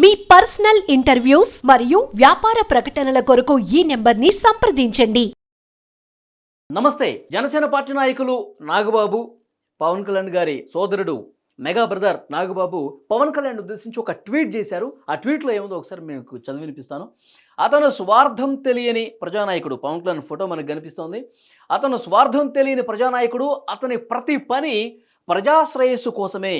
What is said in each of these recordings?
మీ personal interviews మరియు వ్యాపార ప్రకటనల కొరకు ఈ నెంబర్ని సంప్రదించండి. నమస్తే జనసేన పార్టీ నాయకులు నాగబాబు పవన్ కళ్యాణ్ గారి సోదరుడు మెగా బ్రదర్ నాగబాబు పవన్ కళ్యాణ్ ఉద్దేశించి ఒక ట్వీట్ చేశారు. ఆ ట్వీట్లో ఏముందో ఒకసారి మీకు చదివి వినిపిస్తాను. అతను స్వార్థం తెలియని ప్రజానాయకుడు. పవన్ కళ్యాణ్ ఫోటో మనకు కనిపిస్తోంది. అతను స్వార్థం తెలియని ప్రజానాయకుడు. అతని ప్రతి పని ప్రజాశ్రేయస్సు కోసమే.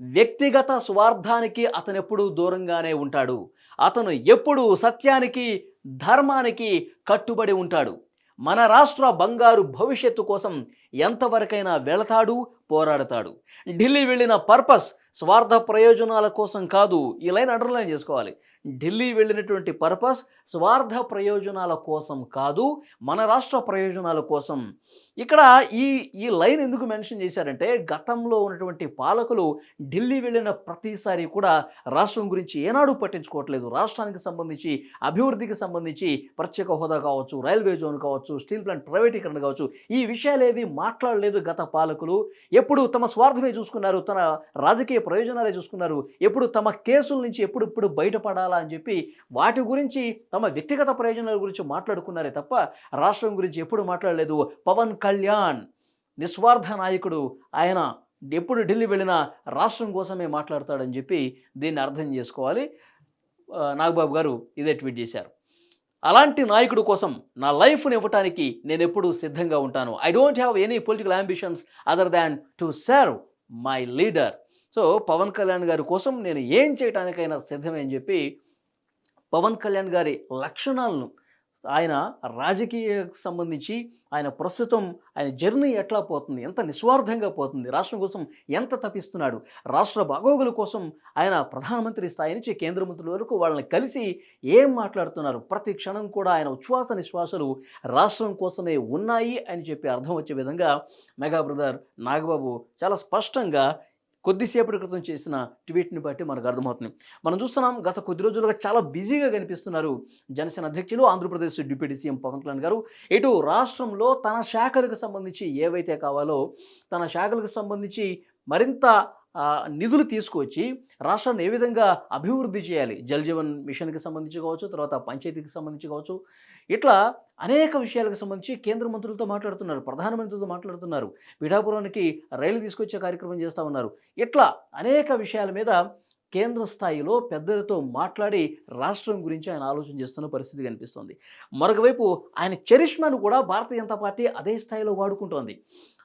వ్యక్తిగత స్వార్థానికి అతను ఎప్పుడూ దూరంగానే ఉంటాడు. అతను ఎప్పుడూ సత్యానికి ధర్మానికి కట్టుబడి ఉంటాడు. మన రాష్ట్ర బంగారు భవిష్యత్తు కోసం ఎంతవరకైనా వెళతాడు పోరాడతాడు. ఢిల్లీ వెళ్ళిన పర్పస్ స్వార్థ ప్రయోజనాల కోసం కాదు ఈ లైన్ అండర్లైన్ చేసుకోవాలి. ఢిల్లీ వెళ్ళినటువంటి పర్పస్ స్వార్థ ప్రయోజనాల కోసం కాదు మన రాష్ట్ర ప్రయోజనాల కోసం ఇక్కడ ఈ ఈ లైన్ ఎందుకు మెన్షన్ చేశారంటే గతంలో ఉన్నటువంటి పాలకులు ఢిల్లీ వెళ్ళిన ప్రతిసారి కూడా రాష్ట్రం గురించి ఏనాడు పట్టించుకోవట్లేదు. రాష్ట్రానికి సంబంధించి అభివృద్ధికి సంబంధించి ప్రత్యేక హోదా కావచ్చు రైల్వే జోన్ కావచ్చు స్టీల్ ప్లాంట్ ప్రైవేటీకరణ కావచ్చు ఈ విషయాలేవి మాట్లాడలేదు గత పాలకులు. ఎప్పుడు తమ స్వార్థమే చూసుకున్నారు తన రాజకీయ ప్రయోజనాలే చూసుకున్నారు ఎప్పుడు తమ కేసుల నుంచి ఎప్పుడు ఇప్పుడు బయటపడాలా అని చెప్పి వాటి గురించి తమ వ్యక్తిగత ప్రయోజనాల గురించి మాట్లాడుకున్నారే తప్ప రాష్ట్రం గురించి ఎప్పుడు మాట్లాడలేదు. పవన్ కళ్యాణ్ నిస్వార్థ నాయకుడు. ఆయన ఎప్పుడు ఢిల్లీ వెళ్ళినా రాష్ట్రం కోసమే మాట్లాడతాడని చెప్పి దీన్ని అర్థం చేసుకోవాలి. నాగబాబు గారు ఇదే ట్వీట్ చేశారు. అలాంటి నాయకుడు కోసం నా లైఫ్ని ఇవ్వటానికి నేను ఎప్పుడూ సిద్ధంగా ఉంటాను. I don't have any political ambitions other than to serve my leader. So Pawan Kalyan గారి కోసం నేను ఏం చేయటానికైనా సిద్ధమే అని చెప్పి పవన్ కళ్యాణ్ గారి లక్షణాలను ఆయన రాజకీయకు సంబంధించి ఆయన ప్రస్తుతం ఆయన జర్నీ ఎట్లా పోతుంది ఎంత నిస్వార్థంగా పోతుంది రాష్ట్రం కోసం ఎంత తప్పిస్తున్నాడు రాష్ట్ర బాగోగుల కోసం ఆయన ప్రధానమంత్రి స్థాయి నుంచి కేంద్ర మంత్రుల వరకు వాళ్ళని కలిసి ఏం మాట్లాడుతున్నారు ప్రతి క్షణం కూడా ఆయన ఉచ్ఛ్వాస నిశ్వాసలు రాష్ట్రం కోసమే ఉన్నాయి అని చెప్పి అర్థం వచ్చే విధంగా మెగా బ్రదర్ నాగబాబు చాలా స్పష్టంగా కొద్దిసేపటి క్రితం చేసిన ట్వీట్ని బట్టి మనకు అర్థమవుతుంది. మనం చూస్తున్నాం గత కొద్ది రోజులుగా చాలా బిజీగా కనిపిస్తున్నారు జనసేన అధ్యక్షులు ఆంధ్రప్రదేశ్ డిప్యూటీ సీఎం పవన్ కళ్యాణ్ గారు. ఇటు రాష్ట్రంలో తన శాఖలకు సంబంధించి ఏవైతే కావాలో తన శాఖలకు సంబంధించి మరింత నిధులు తీసుకొచ్చి రాష్ట్రాన్ని ఏ విధంగా అభివృద్ధి చేయాలి? జల్ జీవన్ మిషన్కి సంబంధించి కావచ్చు తర్వాత పంచాయతీకి సంబంధించి కావచ్చు. ఇట్లా అనేక విషయాలకు సంబంధించి కేంద్ర మంత్రులతో మాట్లాడుతున్నారు ప్రధానమంత్రితో మాట్లాడుతున్నారు. పిఠాపురానికి రైలు తీసుకొచ్చే కార్యక్రమం చేస్తూ ఉన్నారు. ఇట్లా అనేక విషయాల మీద కేంద్ర స్థాయిలో పెద్దలతో మాట్లాడి రాష్ట్రం గురించి ఆయన ఆలోచన చేస్తున్న పరిస్థితి కనిపిస్తుంది. మరొకవైపు ఆయన చరిష్మాను కూడా భారతీయ జనతా పార్టీ అదే స్థాయిలో వాడుకుంటోంది.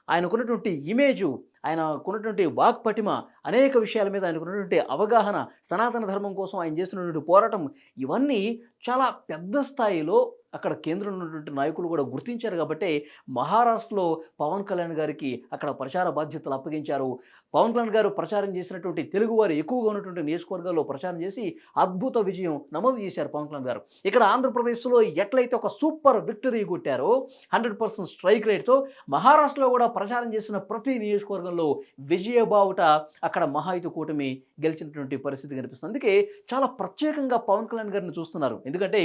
ఆయనకున్నటువంటి ఇమేజు ఆయనకున్నటువంటి వాక్పటిమ అనేక విషయాల మీద ఆయనకున్నటువంటి అవగాహన సనాతన ధర్మం కోసం ఆయన చేస్తున్నటువంటి పోరాటం ఇవన్నీ చాలా పెద్ద స్థాయిలో అక్కడ కేంద్రంలో ఉన్నటువంటి నాయకులు కూడా గుర్తించారు కాబట్టి మహారాష్ట్రలో పవన్ కళ్యాణ్ గారికి అక్కడ ప్రచార బాధ్యతలు అప్పగించారు. పవన్ కళ్యాణ్ గారు ప్రచారం చేసినటువంటి తెలుగువారు ఎక్కువగా ఉన్నటువంటి నియోజకవర్గాల్లో ప్రచారం చేసి అద్భుత విజయం నమోదు చేశారు పవన్ కళ్యాణ్ గారు. ఇక్కడ ఆంధ్రప్రదేశ్లో ఎట్లయితే ఒక సూపర్ విక్టరీ కొట్టారో హండ్రెడ్ పర్సెంట్ స్ట్రైక్ రేట్తో మహారాష్ట్రలో కూడా ప్రచారం చేసిన ప్రతి నియోజకవర్గంలో విజయబావుట అక్కడ మహాయుత కూటమి గెలిచినటువంటి పరిస్థితి కనిపిస్తుంది. అందుకే చాలా ప్రత్యేకంగా పవన్ కళ్యాణ్ గారిని చూస్తున్నారు. ఎందుకంటే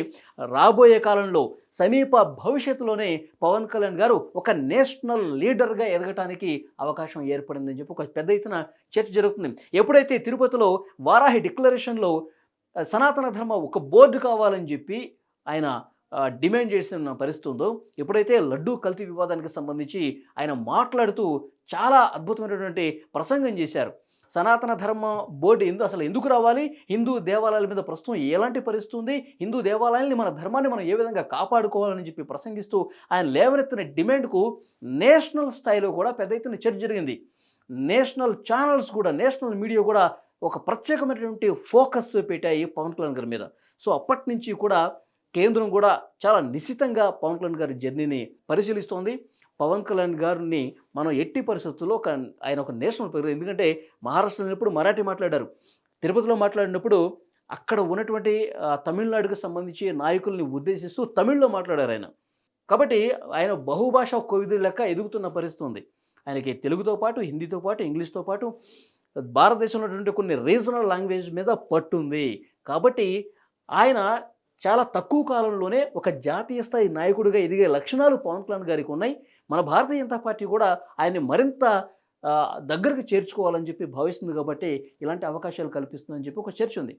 రాబోయే కాలంలో సమీప భవిష్యత్తులోనే పవన్ కళ్యాణ్ గారు ఒక నేషనల్ లీడర్గా ఎదగటానికి అవకాశం ఏర్పడిందని చెప్పి ఒక పెద్ద ఎత్తున చర్చ జరుగుతుంది. ఎప్పుడైతే తిరుపతిలో వారాహి డిక్లరేషన్లో సనాతన ధర్మ ఒక బోర్డు కావాలని చెప్పి ఆయన డిమాండ్ చేసిన పరిస్థితి ఉందో ఎప్పుడైతే లడ్డూ కల్తీ వివాదానికి సంబంధించి ఆయన మాట్లాడుతూ చాలా అద్భుతమైనటువంటి ప్రసంగం చేశారు. సనాతన ధర్మ బోర్డు ఎందు అసలు ఎందుకు రావాలి? హిందూ దేవాలయాల మీద ప్రస్తుతం ఎలాంటి పరిస్థితి ఉంది? హిందూ దేవాలయాల్ని మన ధర్మాన్ని మనం ఏ విధంగా కాపాడుకోవాలని చెప్పి ప్రసంగిస్తూ ఆయన లేవనెత్తిన డిమాండ్కు నేషనల్ స్థాయిలో కూడా పెద్ద ఎత్తున చర్చ జరిగింది. నేషనల్ ఛానల్స్ కూడా నేషనల్ మీడియా కూడా ఒక ప్రత్యేకమైనటువంటి ఫోకస్ పెట్టాయి పవన్ కళ్యాణ్ గారి మీద. సో అప్పటి నుంచి కూడా కేంద్రం కూడా చాలా నిశితంగా పవన్ కళ్యాణ్ గారి జర్నీని పరిశీలిస్తోంది. పవన్ కళ్యాణ్ గారిని మనం ఎట్టి పరిస్థితుల్లో ఒక ఆయన ఒక నేషనల్ ఫిగర్ ఎందుకంటే మహారాష్ట్రలో ఉన్నప్పుడు మరాఠీ మాట్లాడారు. తిరుపతిలో మాట్లాడినప్పుడు అక్కడ ఉన్నటువంటి తమిళనాడుకు సంబంధించి నాయకుల్ని ఉద్దేశిస్తూ తమిళ్ళో మాట్లాడారు ఆయన. కాబట్టి ఆయన బహుభాష కోవిదుడు లెక్క ఎదుగుతున్న పరిస్థితి ఉంది. ఆయనకి తెలుగుతో పాటు హిందీతో పాటు ఇంగ్లీష్తో పాటు భారతదేశంలో ఉన్నటువంటి కొన్ని రీజనల్ లాంగ్వేజ్ మీద పట్టుంది. కాబట్టి ఆయన చాలా తక్కువ కాలంలోనే ఒక జాతీయ స్థాయి నాయకుడిగా ఎదిగే లక్షణాలు పవన్ కళ్యాణ్ గారికి ఉన్నాయి. మన భారతీయ జనతా పార్టీ కూడా ఆయన్ని మరింత దగ్గరకు చేర్చుకోవాలని చెప్పి భావిస్తుంది కాబట్టి ఇలాంటి అవకాశాలు కల్పిస్తుందని చెప్పి ఒక చర్చ ఉంది.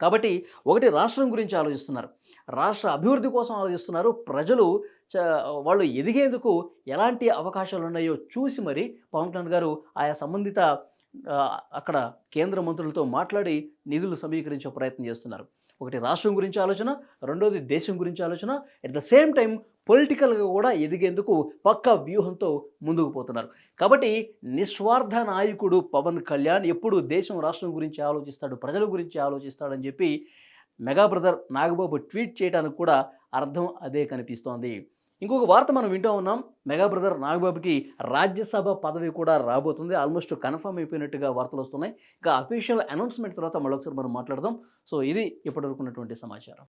కాబట్టి ఒకటి రాష్ట్రం గురించి ఆలోచిస్తున్నారు. రాష్ట్ర అభివృద్ధి కోసం ఆలోచిస్తున్నారు. ప్రజలు చ వాళ్ళు ఎదిగేందుకు ఎలాంటి అవకాశాలు ఉన్నాయో చూసి మరి పవన్ కళ్యాణ్ గారు ఆయా సంబంధిత అక్కడ కేంద్ర మంత్రులతో మాట్లాడి నిధులు సమీకరించే ప్రయత్నం చేస్తున్నారు. ఒకటి రాష్ట్రం గురించి ఆలోచన రెండోది దేశం గురించి ఆలోచన. అట్ ద సేమ్ టైం పొలిటికల్గా కూడా ఎదిగేందుకు పక్క వ్యూహంతో ముందుకు పోతున్నారు. కాబట్టి నిస్వార్థ నాయకుడు పవన్ కళ్యాణ్ ఎప్పుడు దేశం రాష్ట్రం గురించి ఆలోచిస్తాడు ప్రజల గురించి ఆలోచిస్తాడని చెప్పి మెగా బ్రదర్ నాగబాబు ట్వీట్ చేయడానికి కూడా అర్థం అదే కనిపిస్తోంది. ఇంకొక వార్త మనం వింటూ ఉన్నాం. మెగా బ్రదర్ నాగబాబుకి రాజ్యసభ పదవి కూడా రాబోతుంది. ఆల్మోస్ట్ కన్ఫర్మ్ అయిపోయినట్టుగా వార్తలు వస్తున్నాయి. ఇక అఫీషియల్ అనౌన్స్మెంట్ తర్వాత మళ్ళొకసారి మనం మాట్లాడదాం. సో ఇది ఇప్పటివరకు ఉన్నటువంటి సమాచారం.